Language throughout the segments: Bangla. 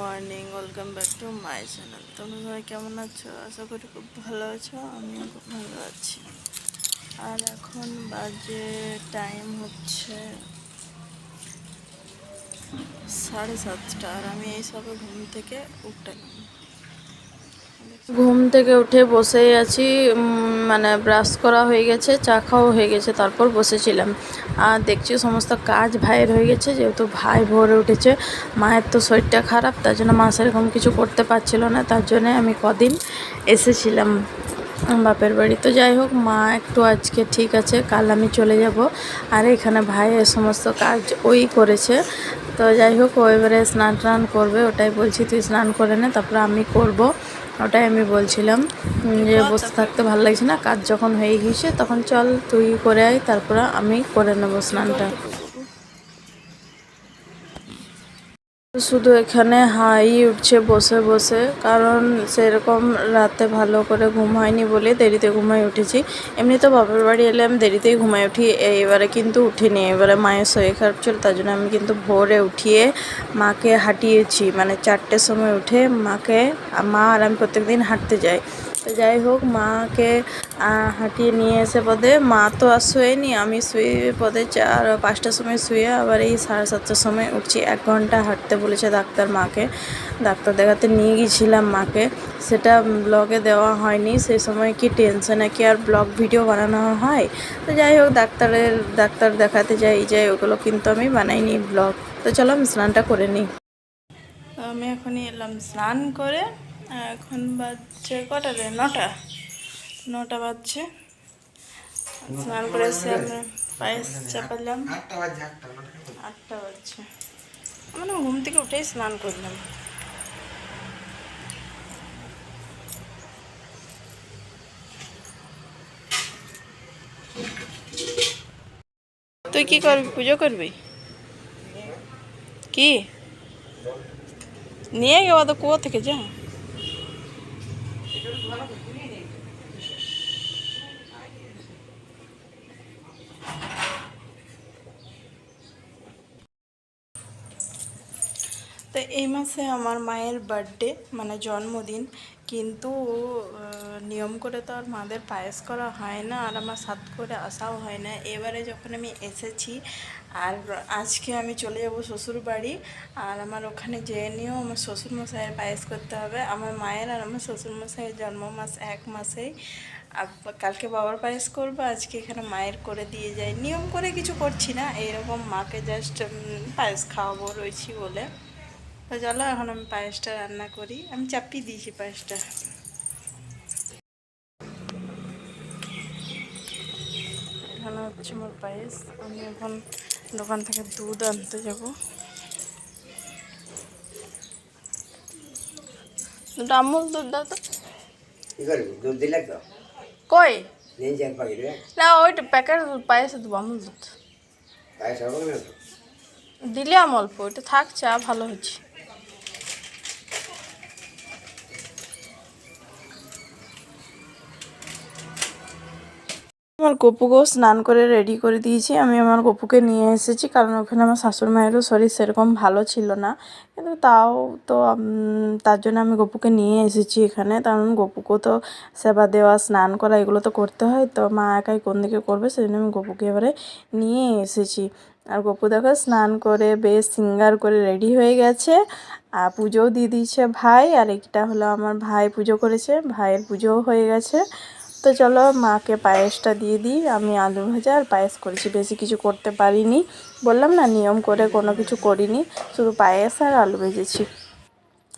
Morning, welcome back to my channel. তোমরা সবাই কেমন আছো? আশা করি খুব ভালো আছো, আমিও খুব ভালো আছি। আর এখন বাজে টাইম হচ্ছে সাড়ে সাতটা, আর আমি এই সবে ঘুম থেকে উঠলাম ঘুম থেকে উঠে বসেই আছি মানে ব্রাশ করা হয়ে গেছে, চা খাওয়া হয়ে গেছে, তারপর বসেছিলাম। আর দেখছি সমস্ত কাজ ভাইয়ের হয়ে গেছে, যেহেতু ভাই ভোরে উঠেছে, মায়ের তো শরীরটা খারাপ, তার জন্য মা সেরকম কিছু করতে পারছিল না, তার জন্য আমি কদিন এসেছিলাম। বাপের বাড়ি। তো যাই হোক, মা একটু আজকে ঠিক আছে, কাল আমি চলে যাব। আর এখানে ভাই এ সমস্ত কাজ ওই করেছে। তো যাই হোক, ও এবারে স্নান টান করবে, ওটাই বলছি, তুই স্নান করে নে, তারপরে আমি করব। ওটাই আমি বলছিলাম যে বসে থাকতে ভালো লাগছে না, কাজ যখন হয়ে গিয়েছে, তখন চল তুই করে আয়, তারপরে আমি করে নেব স্নানটা। শুধু এখানে হাই উঠছে, বসে বসে। কারণ সেরকম রাতে ভালো করে ঘুম হয়নি বলে দেরিতে ঘুমাই উঠেছি। এমনি তো বাবার বাড়ি এলে আমি দেরিতেই ঘুমাই উঠি। এইবারে কিন্তু উঠিনি। এবারে মায়ের শরীর খারাপ ছিল, তার জন্য আমি কিন্তু ভোরে উঠিয়ে মাকে হাঁটিয়েছি। মানে চারটের সময় উঠে মাকে, মা আর আমি প্রত্যেকদিন হাঁটতে যাই। তো যাই হোক, মাকে হাঁটিয়ে নিয়ে এসে পদে। মা তো আর শুয়েনি, আমি শুয়ে পদে চার, পাঁচটার সময় শুয়ে আবার এই সাড়ে সাতটার সময় উঠছি। এক ঘণ্টা হাঁটতে বলেছে ডাক্তার মাকে। ডাক্তার দেখাতে নিয়ে গিয়েছিলাম মাকে। সেটা ব্লগে দেওয়া হয়নি, সেই সময় কি টেনশনে কি আর ব্লগ ভিডিও বানানো হয়? তো যাই হোক, ডাক্তারের, ডাক্তার দেখাতে যাই যাই, ওগুলো কিন্তু আমি বানাইনি ব্লগ। তো চলো আমি স্নানটা করে নিই। আমি এখনই এলাম স্নান করে। এখন বাজছে কটা রে? নটা। নটা বাজছে। স্নান করে এসে আমরা পায়েস চাপালাম। বাজছে। আটটা বাজছে। মানে ঘুম থেকে উঠেই স্নান করলাম। তুই কি করবি? পুজো করবি? কি? নিয়ে গেবা তো কুয়ো থেকে যা। তো এই মাসে আমার মায়ের বার্থডে মানে জন্মদিন। কিন্তু নিয়ম করে তো আর মাদের পায়েস করা হয় না, আর আমার সাত করে আসাও হয় না। এবারে যখন আমি এসেছি, আর আজকে আমি চলে যাব শ্বশুর বাড়ি আর আমার ওখানে যেয়ে নিয়েও আমার শ্বশুরমশাইয়ের পায়েস করতে হবে। আমার মায়ের আর আমার শ্বশুরমশাইয়ের জন্ম মাস এক মাসেই। কালকে বাবার পায়েস করব, আজকে এখানে মায়ের করে দিয়ে যাই। নিয়ম করে কিছু করছি না, এইরকম মাকে জাস্ট পায়েস খাওয়াবো, রয়েছি বলে। তো চলো এখন আমি পায়েসটা রান্না করি। আমি চাপিয়ে দিয়েছি পায়েসটা। এখানে হচ্ছে আমার পায়েস। আমি এখন দোকান থেকে দুধ আনতে যাব। দুটো আমুল দুধ দাও তো। দুধ দিলে তো। কই? না ওইটা প্যাকেট পায়েসে দেবো আমুল দুধ। পায়েস হবে না তো? দিলে আম অল্প ওইটা থাক চা ভালো হচ্ছে আমার গপুকেও স্নান করে রেডি করে দিয়েছি। আমি আমার গপুকে নিয়ে এসেছি কারণ ওখানে আমার শাশুড় মায়েরও শরীর সেরকম ভালো ছিল না। কিন্তু তাও তো তার জন্য আমি গপুকে নিয়ে এসেছি এখানে। কারণ গপুকেও তো সেবা দেওয়া, স্নান করা, এগুলো তো করতে হয়। তো মা একাই কোন দিকে করবে সেই জন্য আমি গপুকে এবারে নিয়ে এসেছি। আর গপু দেখো স্নান করে বেশ সিঙ্গার করে রেডি হয়ে গেছে। আর পুজোও দিয়ে দিয়েছে ভাই। আর একটা হলো আমার ভাই পুজো করেছে। ভাইয়ের পুজোও হয়ে গেছে। তো চলো মাকে পায়েসটা দিয়ে দিই। আমি আলু ভাজা আর পায়েস করেছি। বেশি কিছু করতে পারিনি। বললাম না, নিয়ম করে কোনো কিছু করিনি। শুধু পায়েস আর আলু ভেজেছি।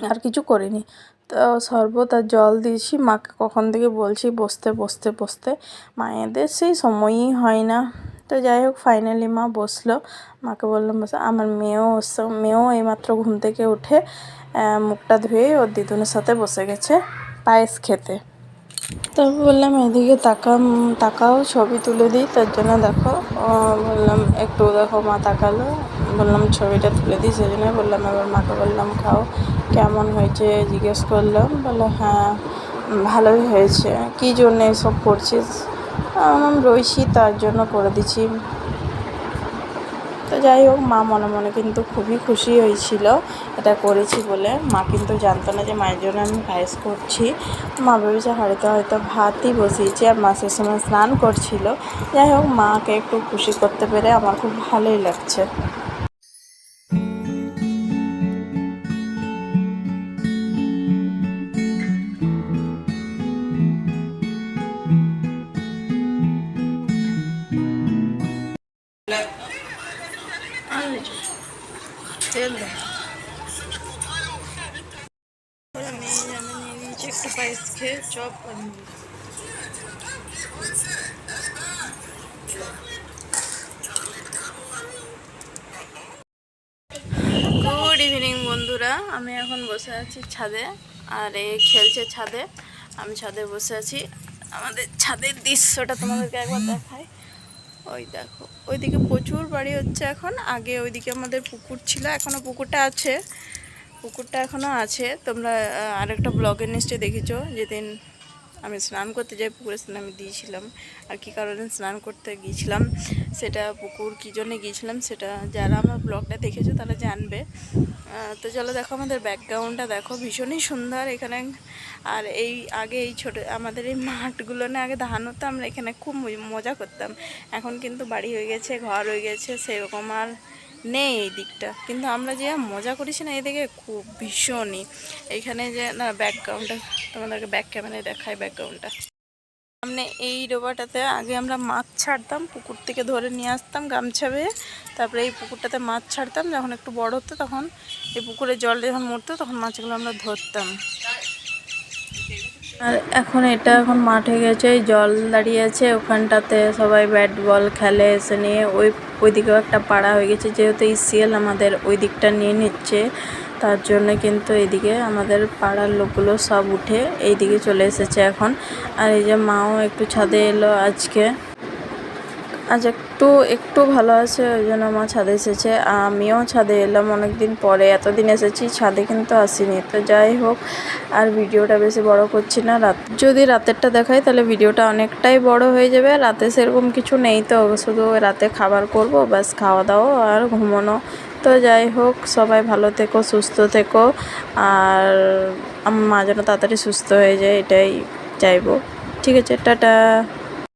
আর কিছু করিনি। তো শরবত আর জল দিয়েছি। মাকে কখন থেকে বলছি, বসতে বসতে বসতে। মায়েদের সেই সময়ই হয় না। তো যাই হোক ফাইনালি মা বসল। মাকে বললাম, বসে। আমার মেয়েও মেয়েও এইমাত্র ঘুম থেকে উঠে মুখটা ধুয়ে ওর দিদুনের সাথে বসে গেছে পায়েস খেতে। তারপর বললাম, এদিকে তাকা তাকাও, ছবি তুলে দিই। তার জন্য দেখো বললাম, একটু দেখো, মা তাকালো। বললাম, ছবিটা তুলে দিই। সেই জন্য বললাম, এবার মাকে বললাম, খাও, কেমন হয়েছে? জিজ্ঞেস করলাম, বলল হ্যাঁ ভালোই হয়েছে। কী জন্য এসব করছিস? আমি রয়েছি, তার জন্য করে দিচ্ছি। যাই হোক, মা মনে মনে কিন্তু খুবই খুশি হয়েছিল এটা করেছি বলে। মা কিন্তু জানতো না যে মায়ের জন্য আমি ভাইস করছি। মা ভেবেছে হাড়িতে হয়তো ভাতই বসিয়েছি আর মাসের সময় স্নান করছিল। যাই হোক, মাকে একটু খুশি করতে পেরে আমার খুব ভালোই লাগছে। একটু পায়েস খেয়ে চপ গুড ইভিনিং বন্ধুরা। আমি এখন বসে আছি ছাদে, আর এ খেলছে ছাদে। আমি ছাদে বসে আছি। আমাদের ছাদের দৃশ্যটা তোমাদেরকে একবার দেখাই। ওই দেখো, ওইদিকে প্রচুর বাড়ি হচ্ছে এখন। আগে ওইদিকে আমাদের পুকুর ছিল এখনও পুকুরটা আছে। পুকুরটা এখনও আছে। তোমরা আরেকটা ব্লগে নিশ্চয়ই দেখেছ, যেদিন আমি স্নান করতে যাই, পুকুরে স্নান আমি দিয়েছিলাম। আর কী কারণে স্নান করতে গিয়েছিলাম, সেটা পুকুর কী জন্যে গিয়েছিলাম সেটা যারা আমার ব্লগটা দেখেছ তারা জানবে। তো চলো দেখো আমাদের ব্যাকগ্রাউন্ডটা দেখো, ভীষণই সুন্দর এখানে। আর এই আগে এই ছোট, আমাদের এই মাঠগুলো না, আগে ধান হতো, আমরা এখানে খুব মজা করতাম। এখন কিন্তু বাড়ি হয়ে গেছে, ঘর হয়ে গেছে, সেরকম আর নেই এই দিকটা। কিন্তু আমরা যে মজা করেছি না, এদিকে খুব ভীষণই। এইখানে যে, না ব্যাকগ্রাউন্ডটা তোমাদেরকে ব্যাক ক্যামেরায় দেখায় ব্যাকগ্রাউন্ডটা সামনে এই ডোবাটাতে আগে আমরা মাছ ছাড়তাম, পুকুর থেকে ধরে নিয়ে আসতাম গামছা বেয়ে। তারপরে এই পুকুরটাতে মাছ ছাড়তাম, যখন একটু বড় হতো তখন এই পুকুরে জল যখন মরতো তখন মাছগুলো আমরা ধরতাম। আর এখন এটা এখন মাঠে গেছে জল দাঁড়িয়ে আছে, ওখানটাতে সবাই ব্যাট বল খেলে এসে নিয়ে ওই, ওইদিকেও একটা পাড়া হয়ে গেছে, যেহেতু ইসিএল আমাদের ওই দিকটা নিয়ে নিচ্ছে, তার জন্য কিন্তু এদিকে আমাদের পাড়ার লোকগুলো সব উঠে এইদিকে চলে এসেছে এখন। আর এই যে মাও একটু ছাদে এলো আজকে। আজ একটু একটু ভালো আছে, ওই জন্য মা ছাদে এসেছে। আমিও ছাদে এলাম অনেক দিন পরে, এতদিন এসেছি, ছাদে কিন্তু আসিনি। তো যাই হোক, আর ভিডিওটা বেশি বড় করছি না। রাত, যদি রাতেরটা দেখাই, তাহলে ভিডিওটা অনেকটাই বড় হয়ে যাবে। রাতে সেরকম কিছু নেই তো, শুধু রাতে খাবার করব, ব্যাস খাওয়া দাওয়া আর ঘুমানো। তো যাই হোক, সবাই ভালো থেকো, সুস্থ থেকো, আর আমার মা যেন তাড়াতাড়ি সুস্থ হয়ে যায়, এটাই চাইব। ঠিক আছে, টাটা।